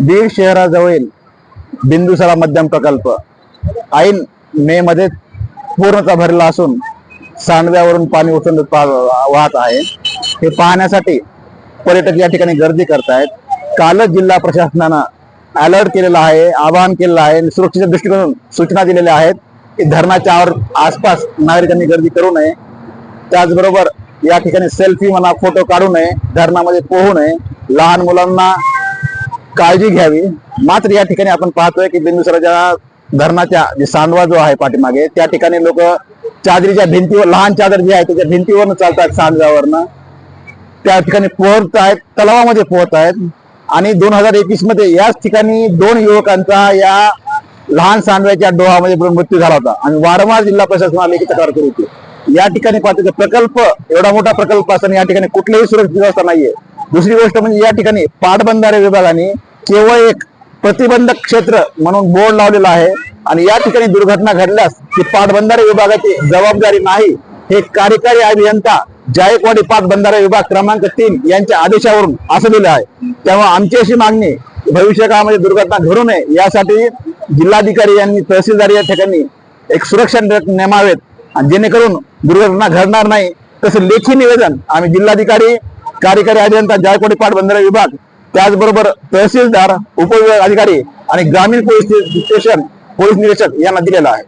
बीड शहराजवळील बिंदुसरा मध्यम प्रकल्प. ऐन मे मध्ये पूर्णतः भरला असून सांडव्यावरून पाणी उचलत वाहत आहे. हे पाहण्यासाठी पर्यटक या ठिकाणी गर्दी करतायत. कालच जिल्हा प्रशासनानं अलर्ट केलेला आहे आवाहन केलेलं आहे. सुरक्षेच्या दृष्टीकोनातून सूचना दिलेल्या आहेत की धरणाच्या आवर आसपास नागरिकांनी गर्दी करू नये. त्याचबरोबर या ठिकाणी सेल्फी म्हणा फोटो काढू नये. धरणामध्ये पोहू नये. लहान मुलांना काळजी घ्यावी. मात्र या ठिकाणी आपण पाहतोय की बिंदुसराच्या धरणाच्या जे सांडवा जो आहे पाठीमागे त्या ठिकाणी लोक चादरीच्या भिंतीवर लहान चादर जी आहे त्याच्या भिंतीवरनं चालतात सांडव्यावरनं. त्या ठिकाणी पोहत आहेत तलावामध्ये पोहत आहेत. आणि दोन हजार एकवीसमध्ये याच ठिकाणी दोन युवकांचा या लहान सांडव्याच्या डोहामध्ये मृत्यू झाला होता. आणि वारंवार जिल्हा प्रशासनाला लेखी तक्रार करू होती. या ठिकाणी पाहतो प्रकल्प एवढा मोठा प्रकल्प असताना या ठिकाणी कुठलीही सुरक्षित व्यवस्था नाहीये. दुसरी गोष्ट म्हणजे या ठिकाणी पाटबंधारे विभागाने केवळ एक प्रतिबंधक क्षेत्र म्हणून बोर्ड लावलेला आहे. आणि या ठिकाणी दुर्घटना घडल्यास ती पाटबंधारे विभागाची जबाबदारी नाही. हे कार्यकारी अभियंता जायकवाडी पाटबंधारे विभाग क्रमांक तीन यांच्या आदेशावरून असं दिलं आहे. तेव्हा आमची अशी मागणी भविष्य काळामध्ये दुर्घटना घडू नये यासाठी जिल्हाधिकारी यांनी तहसीलदार या ठिकाणी एक सुरक्षा नेमावेत. आणि जेणेकरून दुर्घटना घडणार नाही. तसं लेखी निवेदन आम्ही जिल्हाधिकारी कार्यकारी अभियंता जायकवाडी पाटबंधारे विभाग त्याचबरोबर तहसीलदार उपविभाग अधिकारी आणि ग्रामीण पोलीस स्टेशन पोलीस निरीक्षक यांना दिलेला आहे.